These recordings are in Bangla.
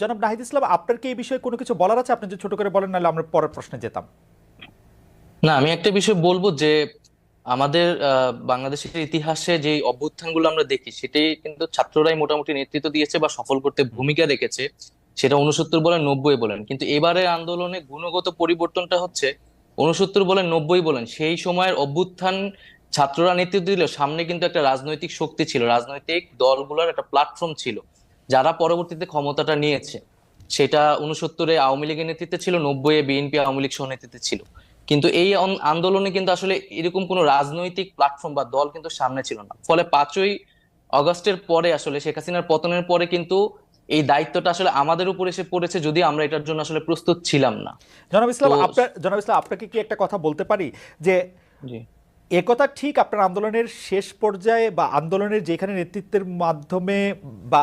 জনাব নাহিদ ইসলাম, আপনার কি এই বিষয়ে কোনো কিছু বলার আছে? আপনি যদি ছোট করে বলেন, নাহলে আমরা পরের প্রশ্নে যেতাম। না, আমি একটা বিষয় বলব যে আমাদের বাংলাদেশের ইতিহাসে যে অভ্যুত্থানগুলো আমরা দেখি সেটাই কিন্তু ছাত্ররাই মোটামুটি নেতৃত্ব দিয়েছে বা সফল করতে ভূমিকা রেখেছে। সেটা উনসত্তর বলেন, নব্বই বলেন। কিন্তু এবারের আন্দোলনে গুণগত পরিবর্তনটা হচ্ছে উনসত্তর বলেন, নব্বই বলেন। সেই সময়ের অভ্যুত্থান ছাত্ররা নেতৃত্ব দিল। সামনে কিন্তু একটা রাজনৈতিক শক্তি ছিল। রাজনৈতিক দলগুলোর একটা প্ল্যাটফর্ম ছিল। যারা পরবর্তীতে ক্ষমতাটা নিয়েছে সেটা উনসত্তরে আওয়ামী লীগের নেতৃত্বে ছিল নব্বই এ বিএনপি আওয়ামী লীগ সহ নেতৃত্বে ছিল। কিন্তু এই আন্দোলনে কিন্তু আসলে এরকম কোনো রাজনৈতিক প্ল্যাটফর্ম বা দল কিন্তু সামনে ছিল না। ফলে পাঁচই অগস্টের পরে আসলে শেখ হাসিনার পতনের পরে কিন্তু এই দায়িত্বটা আসলে আমাদের উপর এসে পড়েছে যদি আমরা এটার জন্য আসলে প্রস্তুত ছিলাম না। জনাব ইসলাম আপনার জনাব ইসলাম আপনাকে কি একটা কথা বলতে পারি? যে একথা ঠিক আপনার আন্দোলনের শেষ পর্যায়ে বা আন্দোলনের যেখানে নেতৃত্বের মাধ্যমে বা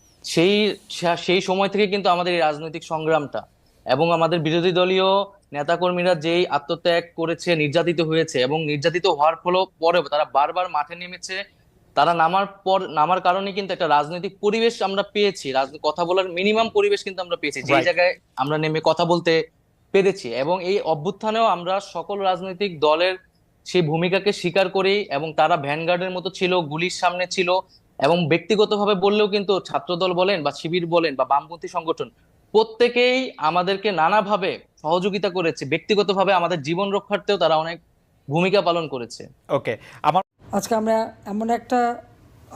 সেই সেই সময় থেকে কিন্তু আমাদের এই রাজনৈতিক সংগ্রামটা এবং আমাদের বিরোধী দলীয় নেতাকর্মীরা যেই আত্মত্যাগ করেছে নির্যাতিত হয়েছে এবং নির্যাতিত হওয়ার ফলে পরেও তারা বারবার মাঠে নেমেছে তারা নামার পর নামার কারণে কিন্তু একটা রাজনৈতিক পরিবেশ আমরা পেয়েছি কথা বলার মিনিমাম পরিবেশ কিন্তু আমরা পেয়েছি যে জায়গায় আমরা নেমে কথা বলতে পেরেছি এবং এই অভ্যুত্থানেও আমরা সকল রাজনৈতিক দলের সেই ভূমিকাকে স্বীকার করি এবং তারা ভ্যানগার্ডের মতো ছিল গুলির সামনে ছিল এবং ব্যক্তিগতভাবে বললেও কিন্তু ছাত্রদল বলেন বা শিবির বলেন বা বামপন্থী সংগঠন প্রত্যেকেই আমাদেরকে নানাভাবে সহযোগিতা করেছে। ব্যক্তিগতভাবে আমাদের জীবন রক্ষার্থেও তারা অনেক ভূমিকা পালন করেছে। ওকে আমার আজকে আমরা এমন একটা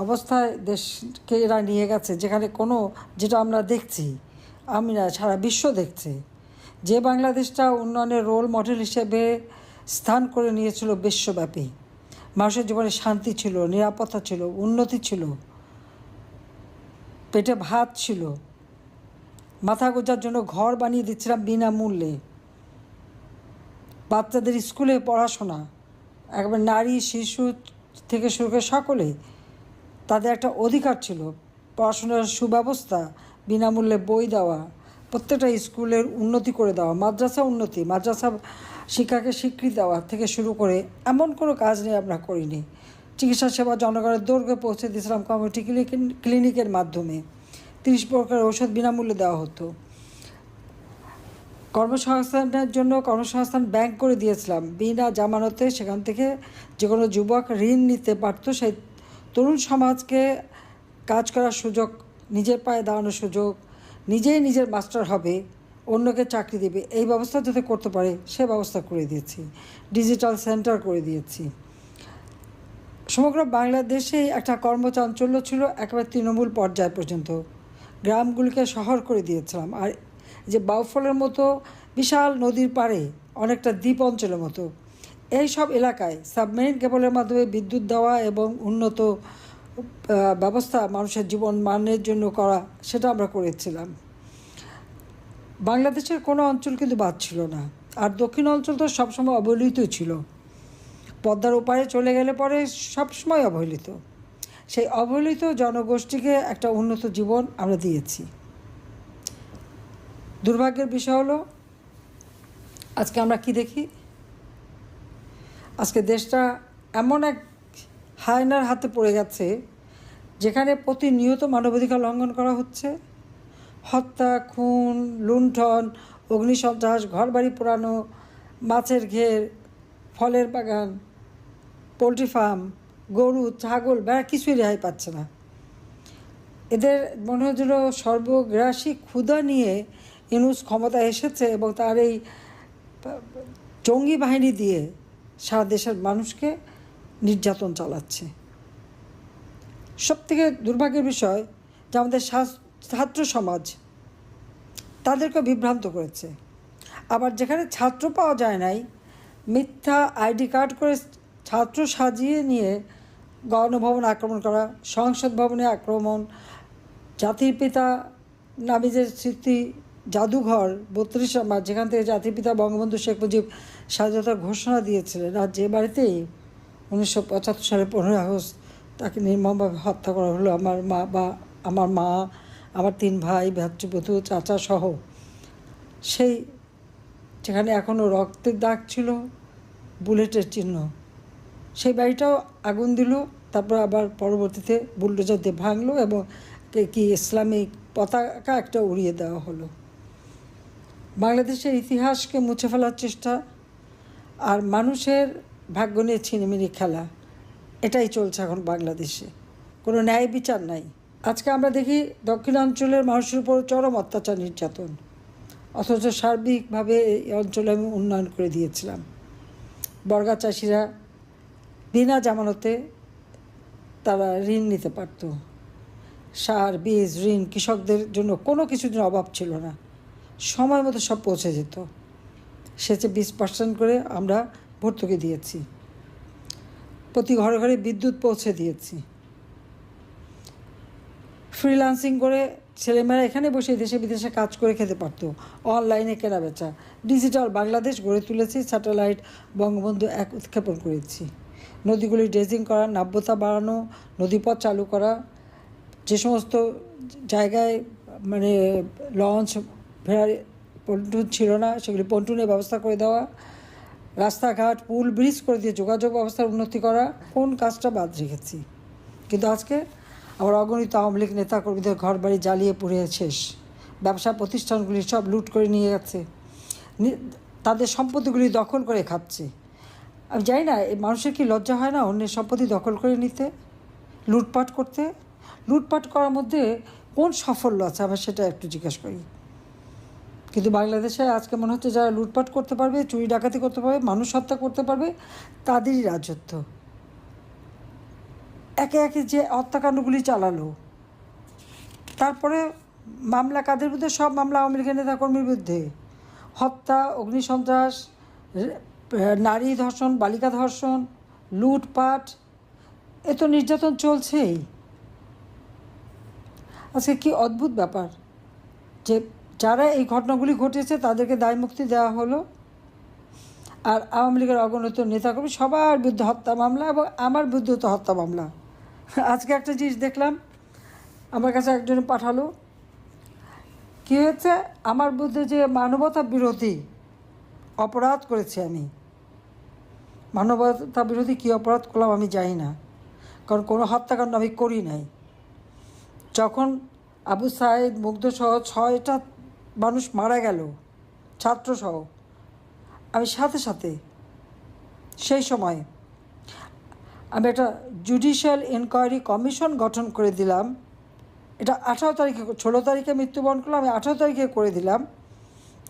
অবস্থায় দেশকে এরা নিয়ে গেছে যেখানে কোনো যেটা আমরা দেখছি আমরা সারা বিশ্ব দেখছে যে বাংলাদেশটা উন্নয়নের রোল মডেল হিসেবে স্থান করে নিয়েছিল বিশ্বব্যাপী। মানুষের জীবনে শান্তি ছিল, নিরাপত্তা ছিল, উন্নতি ছিল, পেটে ভাত ছিল। মাথা গোজার জন্য ঘর বানিয়ে দিচ্ছিলাম বিনামূল্যে। বাচ্চাদের স্কুলে পড়াশোনা, একবার নারী, শিশু থেকে শুরু করে সকলে তাদের একটা অধিকার ছিল। পড়াশোনার সুব্যবস্থা, বিনামূল্যে বই দেওয়া প্রত্যেকটা স্কুলের উন্নতি করে দেওয়া, মাদ্রাসা উন্নতি, মাদ্রাসা শিক্ষাকে স্বীকৃতি দেওয়া থেকে শুরু করে এমন কোনো কাজ নিয়ে আমরা করিনি। চিকিৎসা সেবা জনগণের দৈর্ঘ্যে পৌঁছে দিয়েছিলাম কমিউনিটি ক্লিনিক- ক্লিনিকের মাধ্যমে। তিরিশ প্রকার ঔষধ বিনামূল্যে দেওয়া হতো। কর্মসংস্থানের জন্য কর্মসংস্থান ব্যাংক করে দিয়েছিলাম। বিনা জামানতে সেখান থেকে যে কোনো যুবক ঋণ নিতে পারতো, সেই তরুণ সমাজকে কাজ করার সুযোগ, নিজের পায়ে দাঁড়ানোর সুযোগ নিজেই নিজের মাস্টার হবে, অন্যকে চাকরি দেবে, এই ব্যবস্থা যাতে করতে পারে, সে ব্যবস্থা করে দিয়েছি। ডিজিটাল সেন্টার করে দিয়েছি। সমগ্র বাংলাদেশে একটা কর্মচাঞ্চল্য ছিল একেবারে তৃণমূল পর্যায় পর্যন্ত। গ্রামগুলিকে শহর করে দিয়েছিলাম। আর যে বাউফলের মতো বিশাল নদীর পাড়ে অনেকটা দ্বীপ অঞ্চলের মতো। এই সব এলাকায় সাবমেরিন কেবলের মাধ্যমে বিদ্যুৎ দেওয়া এবং উন্নত ব্যবস্থা মানুষের জীবন মানের জন্য করা, সেটা আমরা করেছিলাম। বাংলাদেশের কোনো অঞ্চল কিন্তু বাদ ছিল না। আর দক্ষিণ অঞ্চল তো সবসময় অবহেলিত ছিল। পদ্মার ওপারে চলে গেলে পরে সবসময় অবহেলিত। সেই অবহেলিত জনগোষ্ঠীকে একটা উন্নত জীবন আমরা দিয়েছি। দুর্ভাগ্যের বিষয় হলো, আজকে আমরা কি দেখি? আজকে দেশটা এমন এক হায়নার হাতে পড়ে গেছে, যেখানে প্রতিনিয়ত মানবাধিকার লঙ্ঘন করা হচ্ছে। হত্যা, খুন, লুণ্ঠন অগ্নিসন্ত্রাস ঘরবাড়ি পোড়ানো, মাছের ঘের, ফলের বাগান, পোলট্রি ফার্ম, গরু, ছাগল, বেড়া কিছুই রেহাই পাচ্ছে না। এদের মনে হচ্ছিল সর্বগ্রাসী ক্ষুধা নিয়ে ইনুস ক্ষমতা এসেছে এবং তার এই জঙ্গি বাহিনী দিয়ে সারা দেশের মানুষকে নির্যাতন চালাচ্ছে। সব থেকে দুর্ভাগ্যের বিষয় যে আমাদের ছাত্র সমাজ তাদেরকে বিভ্রান্ত করেছে। আবার যেখানে ছাত্র পাওয়া যায় নাই, মিথ্যা আইডি কার্ড করে ছাত্র সাজিয়ে নিয়ে গণভবন আক্রমণ করা, সংসদ ভবনে আক্রমণ, জাতির পিতা নামে যে স্মৃতি, জাদুঘর, বত্রিশ নম্বর, যেখান থেকে জাতির পিতা বঙ্গবন্ধু শেখ মুজিব স্বাধীনতার ঘোষণা দিয়েছিলেন আর যে বাড়িতেই উনিশশো পঁচাত্তর সালে পনেরোই আগস্ট তাকে নির্মমভাবে হত্যা করা হলো। আমার মা বা আমার মা, আমার তিন ভাই ভ্রাতৃবধূ চাচা সহ। সেই যেখানে এখনও রক্তের দাগ ছিল, বুলেটের চিহ্ন। সেই বাড়িটাও আগুন দিল, তারপর আবার পরবর্তীতে বুলডোজার দিয়ে ভাঙলো এবং কে- কি ইসলামিক পতাকা একটা উড়িয়ে দেওয়া হলো। বাংলাদেশের ইতিহাসকে মুছে ফেলার চেষ্টা আর মানুষের ভাগ্য নিয়ে ছিনিমিনি খেলা। এটাই চলছে এখন বাংলাদেশে। কোনো ন্যায় বিচার নাই। আজকে আমরা দেখি দক্ষিণাঞ্চলের মানুষের উপর চরম অত্যাচার নির্যাতন। অথচ সার্বিকভাবে এই অঞ্চলে আমি উন্নয়ন করে দিয়েছিলাম। বর্গা চাষিরা বিনা জামানতে তারা ঋণ নিতে পারত। সার, বীজ, ঋণ কৃষকদের জন্য কোনো কিছুর জন্য অভাব ছিল না। সময় মতো সব পৌঁছে যেত। সেচে বিশ পার্সেন্ট করে আমরা ভর্তুকি দিয়েছি। প্রতি ঘরে ঘরে বিদ্যুৎ পৌঁছে দিয়েছি। ফ্রিল্যান্সিং করে ছেলেমেয়েরা এখানে বসে দেশে বিদেশে কাজ করে খেতে পারতো। অনলাইনে কেনা বেচা ডিজিটাল বাংলাদেশ গড়ে তুলেছি স্যাটেলাইট বঙ্গবন্ধু এক উৎক্ষেপণ করেছি। নদীগুলি ড্রেজিং করা, নাব্যতা বাড়ানো, নদীপথ চালু করা, যে সমস্ত জায়গায় মানে লঞ্চ ভেড়ার পন্টুন ছিল না, সেগুলি পন্টুনের ব্যবস্থা করে দেওয়া রাস্তাঘাট, পুল, ব্রিজ করে দিয়ে যোগাযোগ ব্যবস্থার উন্নতি করা, কোন কাজটা বাদ রেখেছি? কিন্তু আজকে আমার অগণিত আওয়ামী লীগ নেতাকর্মীদের ঘর বাড়ি জ্বালিয়ে পুড়ে শেষ। ব্যবসা প্রতিষ্ঠানগুলি সব লুট করে নিয়ে গেছে তাদের সম্পত্তিগুলি দখল করে খাচ্ছে। আমি জানি না এই মানুষের কি লজ্জা হয় না অন্যের সম্পত্তি দখল করে নিতে? লুটপাট করতে? লুটপাট করার মধ্যে কোন সাফল্য আছে? আমার সেটা একটু জিজ্ঞেস করি। কিন্তু বাংলাদেশে আজকে মনে হচ্ছে যারা লুটপাট করতে পারবে, চুরি ডাকাতি করতে পারবে, মানুষ হত্যা করতে পারবে, তাদেরই রাজত্ব। একে একে যে হত্যাকাণ্ডগুলি চালালো, তারপরে মামলা কাদের বিরুদ্ধে? সব মামলা আওয়ামী লীগের নেতাকর্মীর বিরুদ্ধে। হত্যা অগ্নিসন্ত্রাস নারী ধর্ষণ, বালিকা ধর্ষণ, লুটপাট, এ তো নির্যাতন চলছেই। আজকে কি অদ্ভুত ব্যাপার যে যারা এই ঘটনাগুলি ঘটেছে তাদেরকে দায়মুক্তি দেওয়া হলো। আর আওয়ামী লীগের অগণিত নেতাকর্মী সবার বিরুদ্ধে হত্যা মামলা এবং আমার বিরুদ্ধে তো হত্যা মামলা। আজকে একটা জিনিস দেখলাম, আমার কাছে একজন পাঠালো। কী হয়েছে? আমার বিরুদ্ধে যে মানবতা বিরোধী অপরাধ করেছি আমি। মানবতা বিরোধী কী অপরাধ করলাম আমি জানি না। কারণ কোনো হত্যাকাণ্ড আমি করি নাই। যখন আবু সাইদ মুগ্ধসহ ছয়টা মানুষ মারা গেল ছাত্রসহ আমি সাথে সাথে, সেই সময় আমি একটা জুডিশিয়াল ইনকোয়ারি কমিশন গঠন করে দিলাম। এটা আঠারো তারিখে, ষোলো তারিখে মৃত্যুবরণ করলাম, আমি আঠারো তারিখে করে দিলাম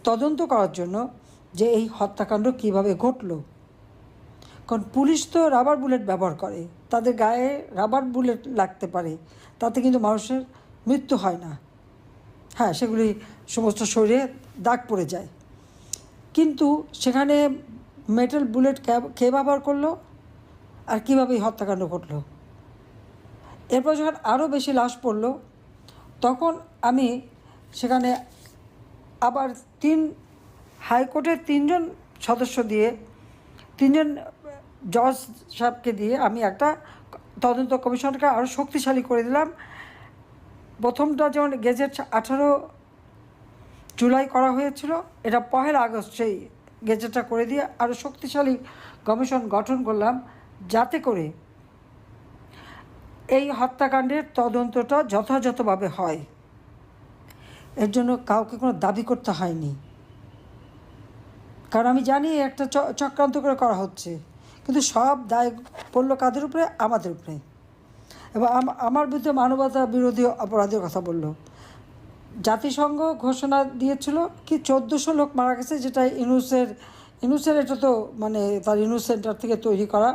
তদন্ত করার জন্য যে এই হত্যাকাণ্ড কীভাবে ঘটলো। কারণ পুলিশ তো রাবার বুলেট ব্যবহার করে, তাদের গায়ে রাবার বুলেট লাগতে পারে, তাতে কিন্তু মানুষের মৃত্যু হয় না। হ্যাঁ সেগুলি সমস্ত শরীরে দাগ পড়ে যায়। কিন্তু সেখানে মেটাল বুলেট কে ব্যবহার করল? আর কীভাবে হত্যাকাণ্ড ঘটলো? এরপর যখন আরও বেশি লাশ পড়ল, তখন আমি সেখানে আবার তিন হাইকোর্টের তিনজন সদস্য দিয়ে, তিনজন জজ সাহেবকে দিয়ে আমি একটা তদন্ত কমিশনকে আরও শক্তিশালী করে দিলাম। প্রথমটা যেমন গেজেট আঠারো জুলাই করা হয়েছিল। এটা পহেলা আগস্ট, সেই গেজেটটা করে দিয়ে আরও শক্তিশালী কমিশন গঠন করলাম যাতে করে এই হত্যাকাণ্ডের তদন্তটা যথাযথভাবে হয়। এর জন্য কাউকে কোনো দাবি করতে হয়নি। কারণ আমি জানি একটা চক্রান্ত করে করা হচ্ছে। কিন্তু সব দায় পড়ল কাদের উপরে? আমাদের উপরে। এবং আম- আমার বিরুদ্ধে মানবতা বিরোধী অপরাধের কথা বলল। জাতিসংঘ ঘোষণা দিয়েছিল কি চোদ্দোশো লোক মারা গেছে, যেটা ইনুসের ইনুসের এটা তো মানে তার ইনুস সেন্টার থেকে তৈরি করা,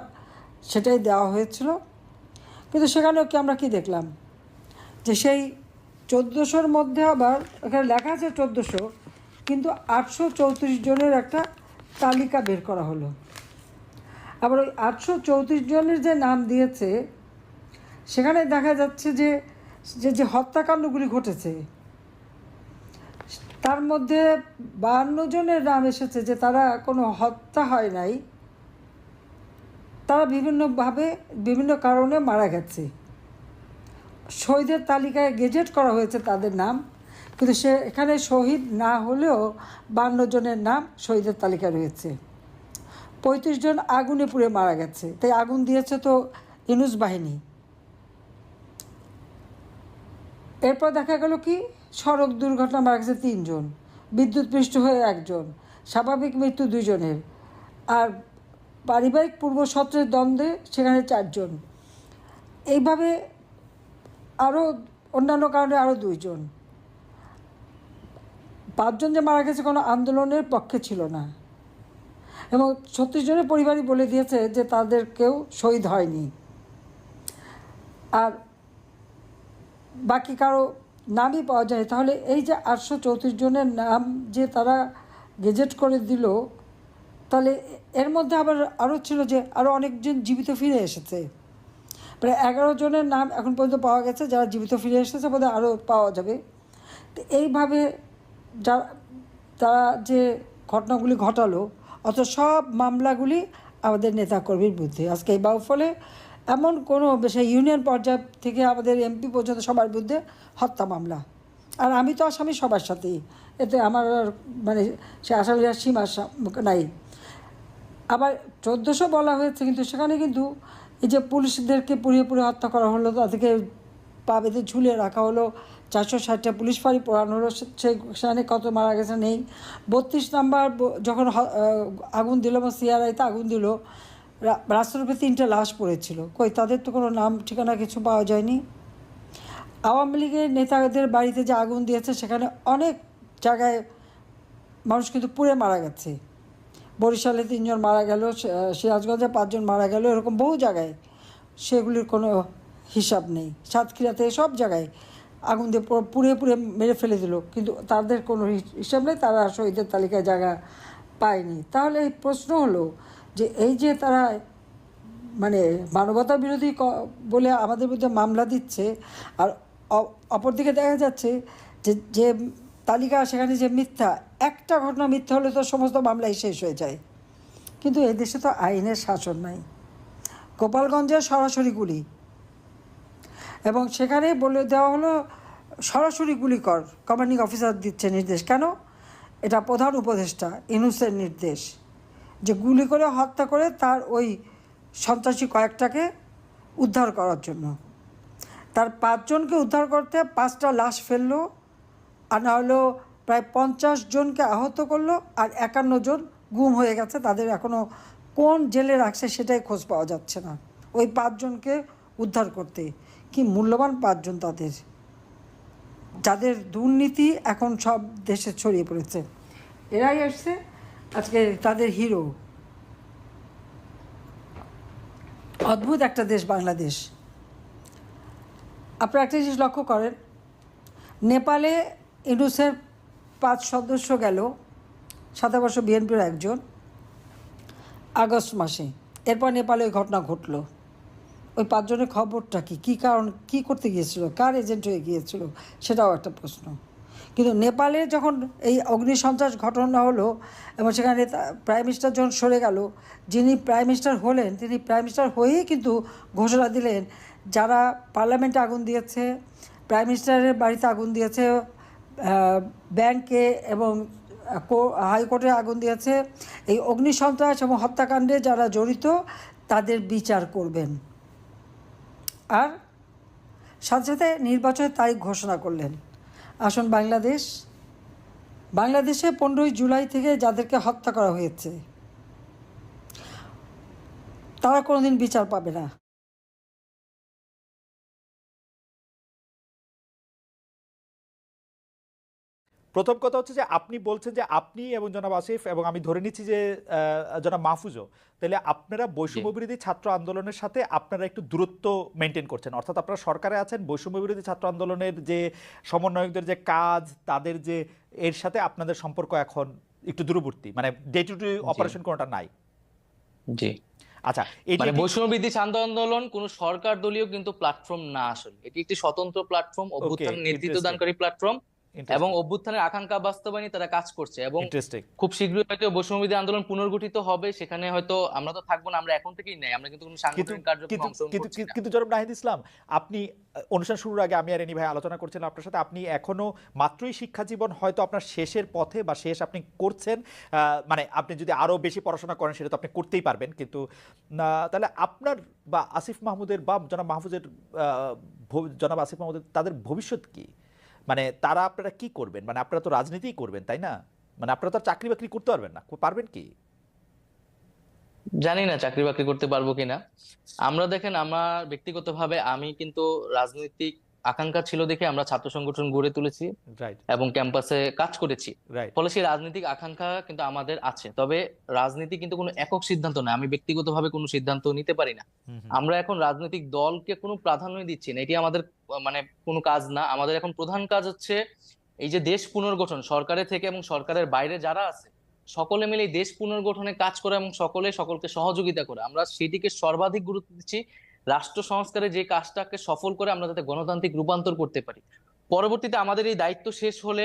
সেটাই দেওয়া হয়েছিল। কিন্তু সেখানেও কি আমরা কি দেখলাম? যে সেই চোদ্দোশোর মধ্যে আবার এখানে লেখা আছে চোদ্দোশো, কিন্তু আটশো চৌত্রিশ জনের একটা তালিকা বের করা হলো। আবার ওই আটশো চৌত্রিশ জনের যে নাম দিয়েছে, সেখানে দেখা যাচ্ছে যে যে যে হত্যাকাণ্ডগুলি ঘটেছে তার মধ্যে বান্ন জনের নাম এসেছে যে তারা কোনো হত্যা হয় নাই। তারা বিভিন্নভাবে বিভিন্ন কারণে মারা গেছে। শহীদের তালিকায় গেজেট করা হয়েছে তাদের নাম, কিন্তু সে এখানে শহীদ না হলেও বান্ন জনের নাম শহীদের তালিকায় রয়েছে। পঁয়ত্রিশ জন আগুনে পুড়ে মারা গেছে। তাই আগুন দিয়েছে তো ইনুস বাহিনী। এরপর দেখা গেল কি? সড়ক দুর্ঘটনা মারা গেছে তিনজন বিদ্যুৎপৃষ্ট হয়ে একজন, স্বাভাবিক মৃত্যু দুজনের। আর পারিবারিক পূর্বশত্রের দ্বন্দ্বে সেখানে চারজন। এইভাবে আরও অন্যান্য কারণে আরও দুইজন। পাঁচজন যে মারা গেছে কোনো আন্দোলনের পক্ষে ছিল না। এবং ছত্রিশ জনের পরিবারই বলে দিয়েছে যে তাদের কেউ শহীদ হয়নি। আর বাকি কারও নামই পাওয়া যায়। তাহলে এই যে আটশো চৌত্রিশ জনের নাম যে তারা গেজেট করে দিল, তাহলে এর মধ্যে আবার আরও ছিল যে আরও অনেকজন জীবিত ফিরে এসেছে। প্রায় এগারো জনের নাম এখন পর্যন্ত পাওয়া গেছে, যারা জীবিত ফিরে এসেছে বোধহয় আরও পাওয়া যাবে। তো এইভাবে যা, তারা যে ঘটনাগুলি ঘটালো অত সব মামলাগুলি আমাদের নেতাকর্মীর বিরুদ্ধে। আজকে এই ফলে এমন কোনো সে ইউনিয়ন পর্যায় থেকে আমাদের এমপি পর্যন্ত সবার বিরুদ্ধে হত্যা মামলা। আর আমি তো আসামি সবার সাথেই। এতে আমার মানে সে আসামির সীমা নাই। আবার চোদ্দোশো বলা হয়েছে, কিন্তু সেখানে কিন্তু এই যে পুলিশদেরকে পুড়িয়ে পুড়িয়ে হত্যা করা হলো তাদেরকে পা বেঁধে ঝুলিয়ে রাখা হলো, চারশো ষাটটা পুলিশ ফাঁড়ি পোড়ানো হলো সেখানে কত মারা গেছে নেই। বত্রিশ নাম্বার যখন আগুন দিল বা সিআরআইতে আগুন দিল রাস্তার উপরে তিনটে লাশ পড়েছিল। কই, তাদের তো কোনো নাম, ঠিকানা কিছু পাওয়া যায়নি। আওয়ামী লীগের নেতাদের বাড়িতে যে আগুন দিয়েছে, সেখানে অনেক জায়গায় মানুষ কিন্তু পুড়ে মারা গেছে। বরিশালে তিনজন মারা গেল সিরাজগঞ্জে পাঁচজন মারা গেল, এরকম বহু জায়গায়। সেগুলির কোনো হিসাব নেই। সাতক্ষীরাতে সব জায়গায় আগুন দিয়ে পুড়ে পুড়ে মেরে ফেলে দিল। কিন্তু তাদের কোনো হিসাব নেই, তারা শহীদের তালিকায় জায়গা পায়নি। তাহলে এই প্রশ্ন হলো যে এই যে তারা মানে মানবতা বিরোধী বলে আমাদের বিরুদ্ধে মামলা দিচ্ছে আর অপরদিকে দেখা যাচ্ছে যে যে তালিকা সেখানে যে মিথ্যা, একটা ঘটনা মিথ্যা হলে তো সমস্ত মামলাই শেষ হয়ে যায়। কিন্তু এই দেশে তো আইনের শাসন নাই। গোপালগঞ্জের সরাসরি গুলি। এবং সেখানে বলে দেওয়া হলো, সরাসরি গুলি কর। কমান্ডিং অফিসার দিচ্ছে নির্দেশ। কেন? এটা প্রধান উপদেষ্টা, ইনুসের নির্দেশ। যে গুলি করে হত্যা করে তার ওই সন্ত্রাসী কয়েকটাকে উদ্ধার করার জন্য। তার পাঁচজনকে উদ্ধার করতে পাঁচটা লাশ ফেলল, আর না হলেও প্রায় পঞ্চাশ জনকে আহত করল, আর একান্ন জন গুম হয়ে গেছে। তাদের এখনও কোন জেলে রাখছে সেটাই খোঁজ পাওয়া যাচ্ছে না। ওই পাঁচজনকে উদ্ধার করতে। কি মূল্যবান পাঁচজন তাদের। যাদের দুর্নীতি এখন সব দেশে ছড়িয়ে পড়েছে। এরাই আসছে আজকে তাদের হিরো অদ্ভুত একটা দেশ বাংলাদেশ। আপনারা একটা জিনিস লক্ষ্য করেন, নেপালে ইনুসের পাঁচ সদস্য গেল সাতাবর্ষ বিএনপির একজন, আগস্ট মাসে। এরপর নেপালে ওই ঘটনা ঘটলো। ওই পাঁচজনের খবরটা কি? কী কারণ, কী করতে গিয়েছিল? কার এজেন্ট হয়ে গিয়েছিল? সেটাও একটা প্রশ্ন। কিন্তু নেপালে যখন এই অগ্নিসন্ত্রাস ঘটনা হলো এবং সেখানে প্রাইম মিনিস্টার যখন সরে গেল, যিনি প্রাইম মিনিস্টার হলেন, তিনি প্রাইম মিনিস্টার হয়েই কিন্তু ঘোষণা দিলেন যারা পার্লামেন্টে আগুন দিয়েছে, প্রাইম মিনিস্টারের বাড়িতে আগুন দিয়েছে ব্যাংকে এবং হাইকোর্টে আগুন দিয়েছে, এই অগ্নিসন্ত্রাস এবং হত্যাকাণ্ডে যারা জড়িত তাদের বিচার করবেন। আর সাথে সাথে নির্বাচনের তারিখ ঘোষণা করলেন। আসুন বাংলাদেশ। বাংলাদেশে পনেরোই জুলাই থেকে যাদেরকে হত্যা করা হয়েছে, তারা কোনোদিন বিচার পাবে না। প্রথম কথা হচ্ছে যে আপনি বলছেন যে আপনি এবং জনাব আসিফ এবং আমি ধরে নিচ্ছি যে জনাব মাহফুজও তাহলে আপনারা বৈষম্য বিরোধী ছাত্র আন্দোলনের সাথে আপনারা একটু দূরত্ব মেনটেন করছেন। অর্থাৎ আপনারা সরকারে আছেন বৈষম্য বিরোধী ছাত্র আন্দোলনের যে সমন্বয়কদের যে কাজ তাদের যে এর সাথে আপনাদের সম্পর্ক এখন একটু দূরবর্তী মানে ডে টু ডে অপারেশন কোনোটা নাই। জি। আচ্ছা মানে বৈষম্য ছাত্র আন্দোলন কোন সরকার দলীয় কিন্তু প্ল্যাটফর্ম না আসলে। এটি একটি স্বতন্ত্র প্ল্যাটফর্ম অভ্যুত্থান নেতৃত্ব দানকারী প্ল্যাটফর্ম এবং অভ্যুত্থানের আকাঙ্ক্ষা বাস্তবায়নে তারা কাজ করছে এবং খুব শীঘ্রই হয়তো বৈষম্য বিরোধী আন্দোলন পুনর্গঠিত হবে সেখানে হয়তো আমরা তো থাকব না আমরা এখন থেকেই নাই আমরা কিন্তু কোনো কিন্তু সাংগঠনিক কার্যক্রমে কিন্তু জনাব নাহিদ ইসলাম আপনি অনুষ্ঠান শুরুর আগে আমি আর এনি ভাই আলোচনা করছিলাম আপনার সাথে আপনি এখনও মাত্রই শিক্ষা জীবন হয়তো আপনার শেষের পথে বা শেষ আপনি করছেন মানে আপনি যদি আরও বেশি পড়াশোনা করেন সেটা তো আপনি করতেই পারবেন কিন্তু আহ, তাহলে আপনার বা আসিফ মাহমুদের বা জনাব মাহফুজের জনাব আসিফ মাহমুদের তাদের ভবিষ্যৎ কি? মানে তারা আপনারা কি করবেন? মানে আপনারা তো রাজনীতিই করবেন, তাই না? মানে আপনারা তো চাকরি বাকরি করতে পারবেন না, পারবেন কি? জানি না চাকরি বাকরি করতে পারব কিনা। আমরা দেখেন, আমার ব্যক্তিগতভাবে আমি কিন্তু রাজনৈতিক আকাঙ্ক্ষা ছিল দেখে আমরা ছাত্র সংগঠন গড়ে তুলেছি এবং ক্যাম্পাসে কাজ করেছি। ফলে সেই রাজনৈতিক আকাঙ্ক্ষা কিন্তু আমাদের আছে। তবে রাজনীতি কিন্তু কোনো একক সিদ্ধান্ত না আমি ব্যক্তিগতভাবে কোনো সিদ্ধান্ত নিতে পারি না। আমরা এখন রাজনৈতিক দলকে কোনো প্রাধান্য দিচ্ছি না। এটি আমাদের মানে কোনো কাজ না। আমাদের এখন প্রধান কাজ হচ্ছে এই যে দেশ পুনর্গঠন সরকারের থেকে এবং সরকারের বাইরে যারা আছে সকলে মিলে দেশ পুনর্গঠনে কাজ করা এবং সকলে সকলকে সহযোগিতা করা। আমরা সেটিকে সর্বাধিক গুরুত্ব দিচ্ছি রাষ্ট্র সংস্কারে যে কাজটাকে সফল করে আমরা যাতে গণতান্ত্রিক রূপান্তর করতে পারি। পরবর্তীতে আমাদের এই দায়িত্ব শেষ হলে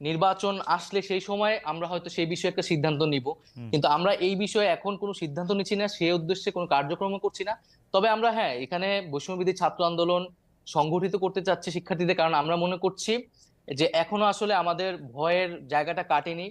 নির্বাচন আসলে সেই সময় আমরা হয়তো সেই বিষয়ে একটা সিদ্ধান্ত নিব। কিন্তু আমরা এই বিষয়ে এখন কোনো সিদ্ধান্ত নিচ্ছি না সেই উদ্দেশ্যে কোনো কার্যক্রম করছি না। তবে আমরা হ্যাঁ এখানে বৈষম্যবিধি ছাত্র আন্দোলন সংগঠিত করতে চাচ্ছি শিক্ষার্থীদের। কারণ আমরা মনে করছি যে এখনও আসলে আমাদের ভয়ের জায়গাটা কাটেনি।